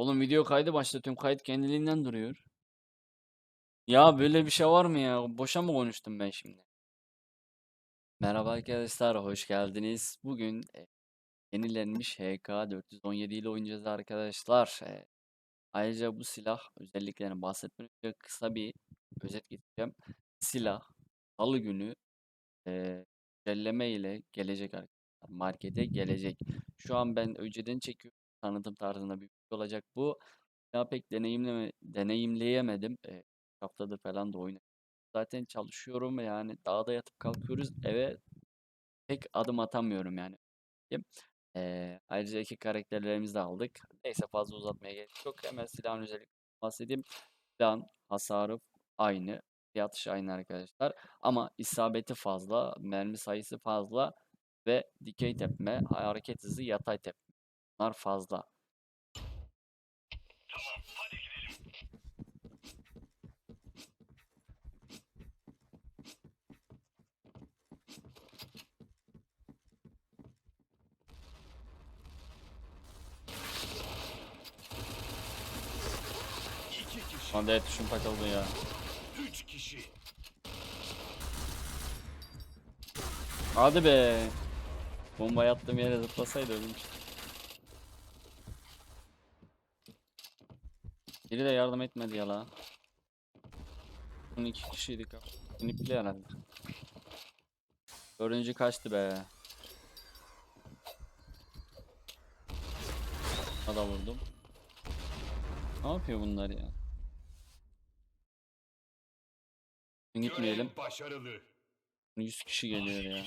Oğlum video kaydı başlatıyorum. Kayıt kendiliğinden duruyor. Ya böyle bir şey var mı ya? Boşa mı konuştum ben şimdi? Merhaba arkadaşlar, hoş geldiniz. Bugün e, yenilenmiş HK 417 ile oynayacağız arkadaşlar. E, ayrıca bu silah özelliklerini bahsetmeden önce kısa bir özet geçeceğim. Silah Salı günü e, güncelleme ile gelecek arkadaşlar. Markete gelecek. Şu an ben önceden çekiyorum. Tanıtım tarzında bir video olacak bu. Ya pek deneyimleme, deneyimleyemedim. E, haftadır falan da oynadım. Zaten çalışıyorum yani dağda yatıp kalkıyoruz eve pek adım atamıyorum yani. Ee, ayrıca iki karakterlerimizi de aldık. Neyse fazla uzatmaya gerek yok. Hemen silahın özelliklerinden bahsedeyim. Silahın hasarı aynı. Fiyat aynı arkadaşlar. Ama isabeti fazla, mermi sayısı fazla ve dikey tepme, hareket hızı, yatay tepme. Bunlar fazla. İki kişi, Şu anda et tuşum takıldı ya. üç kişi. Hadi be. Bomba yattığım yere zıplasaydı ölmüş. Biri de yardım etmedi ya la. Bunun iki kişiydik abi. İnipli herhalde. Dördüncü kaçtı be. Ada vurdum. Ne yapıyor bunlar ya? Gitmeyelim. Başarılı. 100 kişi geliyor ya.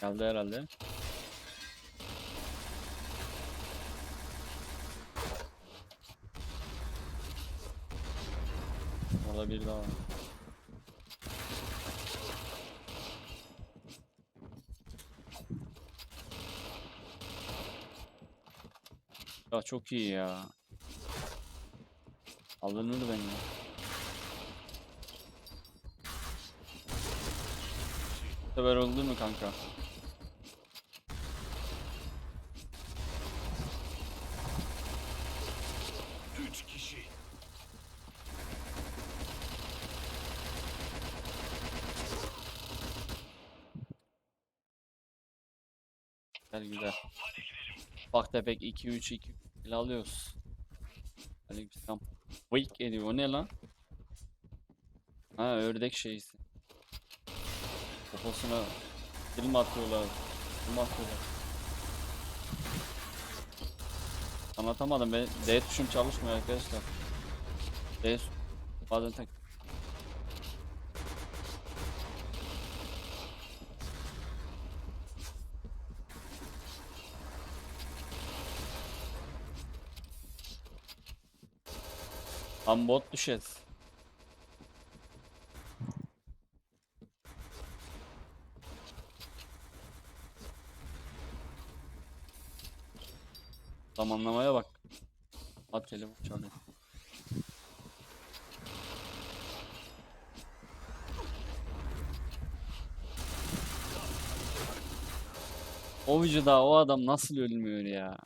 Geldi herhalde. Orada bir daha var. Ya çok iyi ya. Alınır bence. Bu sefer oldu mu kanka? Üç kişi. Güzel güzel. Bak tepek 2 3 2 ile alıyoruz. Aleykümselam. Wake ediyor. O ne lan? Ha ördek şeysi. Poposuna film atıyorlar. Film atıyorlar. Anlatamadım ben. D tuşum çalışmıyor arkadaşlar. D bazen tak. Lan bot düşez. Zamanlamaya bak. At telefon çalıyor. O vücuda o adam nasıl ölmüyor ya?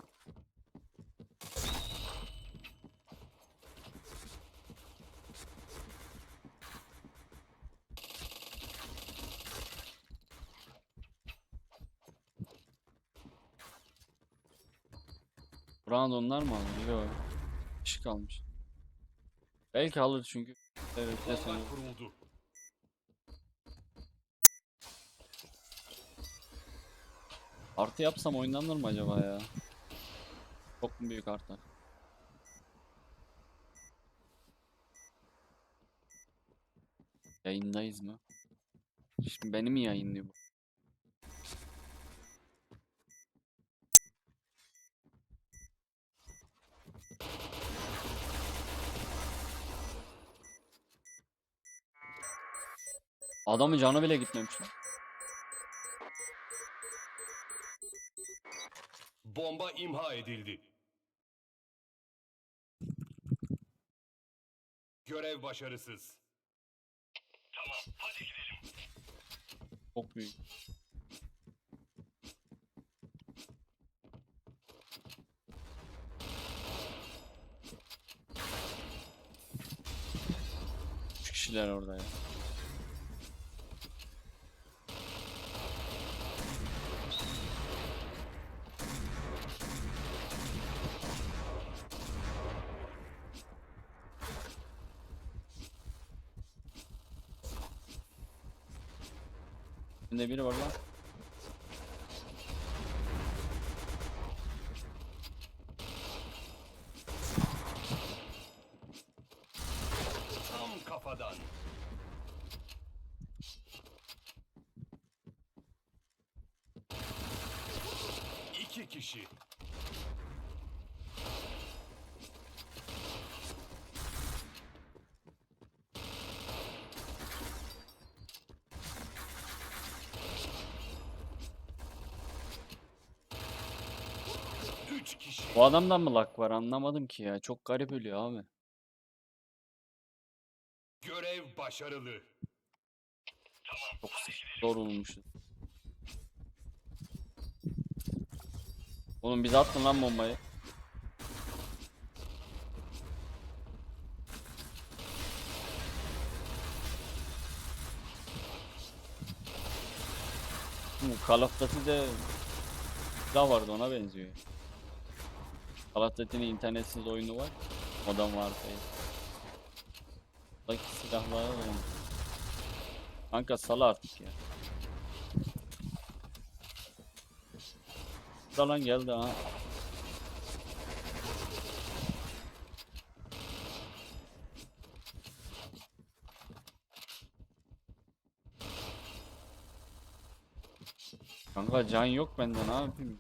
Round onlar mı aldı? Yok. Kişi kalmış. Belki alır çünkü. Evet, ne Bomba kuruldu. Artı yapsam oynanır mı acaba ya? Çok mu büyük artı? Yayındayız mı? Şimdi beni mi yayınlıyor bu? Adamın canı bile gitmemiş. Bomba imha edildi. Görev başarısız. Tamam, hadi gidelim. Çok büyük. Üç kişiler orada ya. Önde biri var lan. Tam kafadan. İki kişi. Üç kişi. Bu adamdan mı lak var anlamadım ki ya. Çok garip ölüyor abi. Görev başarılı. Çok zor olmuşuz. Oğlum bize attın lan bombayı. Bu Call of Duty'de silah vardı ona benziyor. Duty'nin internetsiz oyunu var. Modern Warfare. Buradaki silahlara da Kanka sal artık ya. Dalan geldi ha. Kanka can yok bende ne yapayım?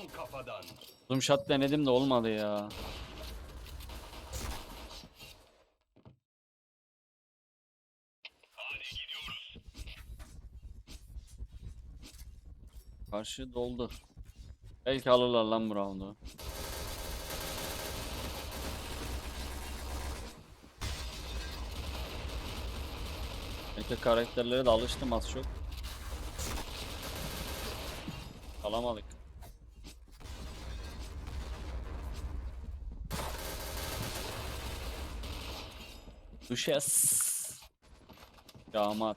Tam kafadan. Zoom shot denedim de olmadı ya. Karşı doldu. Belki alırlar lan bu roundu. Erkek karakterlere de alıştım az çok. Alamadık. Düşes. Damat.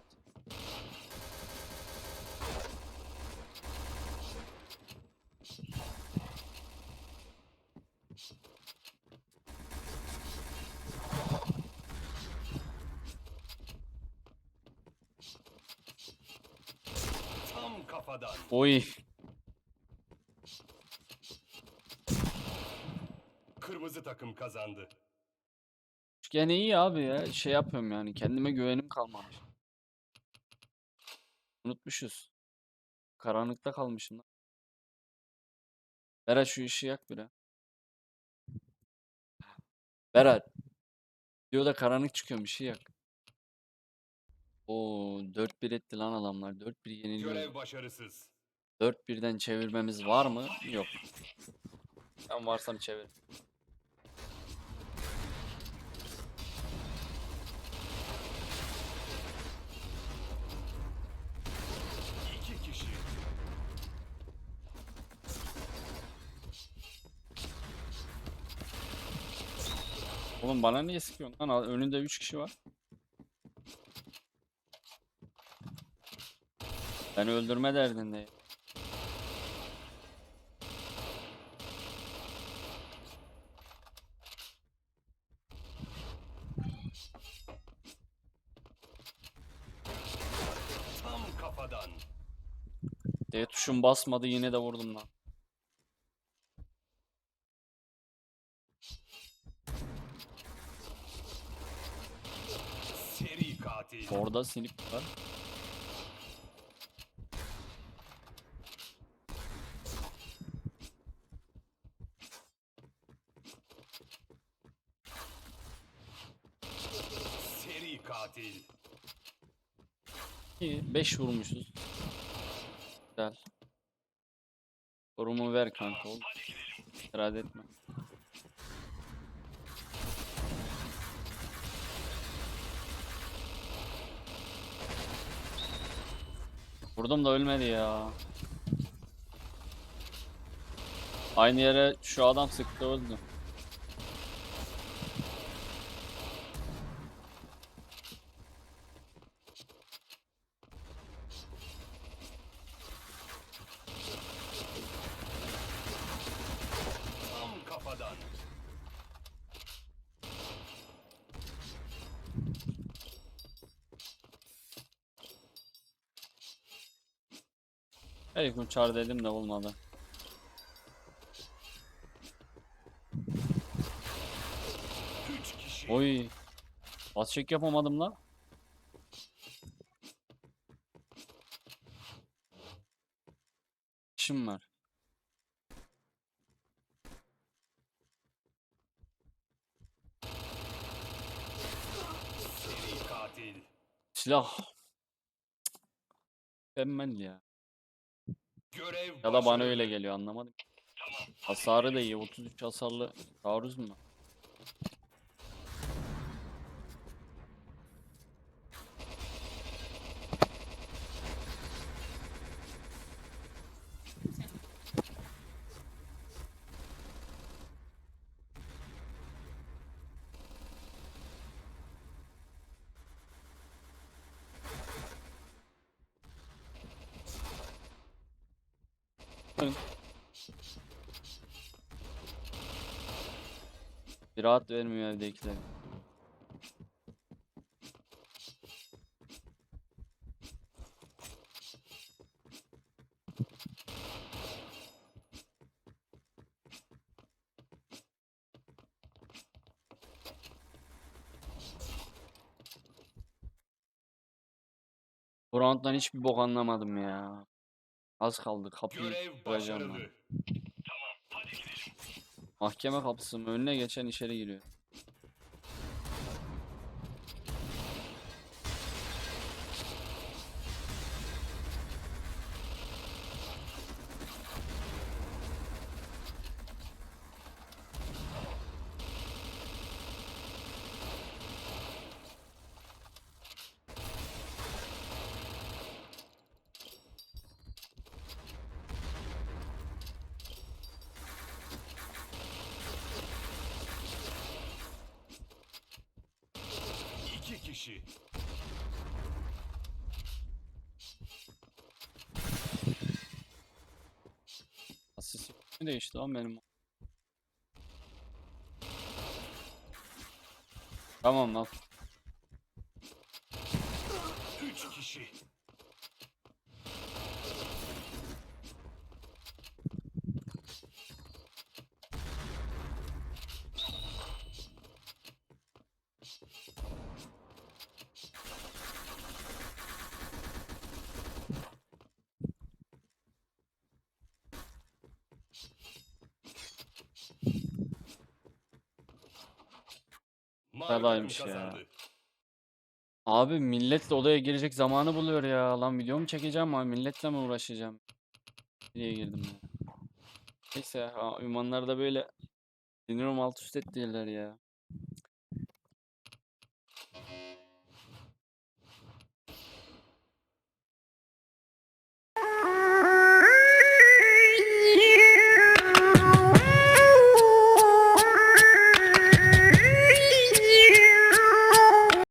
Tam kafadan. Oy. Kırmızı takım kazandı. Gene iyi abi ya. Şey yapıyorum yani. Kendime güvenim kalmamış. Unutmuşuz. Karanlıkta kalmışım. Berat şu işi yak bire. Berat. Diyor karanlık çıkıyor bir şey yak. Oo 4-1 etti lan adamlar. 4-1 yeniliyor. Görev başarısız. 4-1'den çevirmemiz var mı? Yok. Ben varsam çevir. İki kişi. Oğlum bana niye sıkıyorsun lan? Önünde 3 kişi var. Beni öldürme derdindeyim. Tam kafadan. D tuşum basmadı yine de vurdum lan. Orada sinip var. Seri katil. İyi. 5 vurmuşuz. Güzel. Korumu ver kanka oğlum. İtirad etme. Vurdum da ölmedi ya. Aynı yere şu adam sıktı öldü. Tam kafadan. Her gün çağır dedim de olmadı. Oy. Bas çek yapamadım la. İşim var. Silah. Mükemmel ya. Görev Ya da bana başarılı. öyle geliyor anlamadım. Hasarı da iyi. 33 hasarlı taarruz mu? Bir rahat vermiyor evdekiler. Bu rounddan hiçbir bok anlamadım ya. Az kaldı kapıyı Görev kıracağım ben. başarılı. Mahkeme kapısı mı? Önüne geçen içeri giriyor. İki kişi. Asist mi değişti lan benim? Tamam lan. Üç kişi. Takım ya. Abi milletle odaya girecek zamanı buluyor ya. Lan video mu çekeceğim abi milletle mi uğraşacağım? Nereye girdim ya? Neyse ha, ünvanları da böyle sinirim alt üst ettiler ya.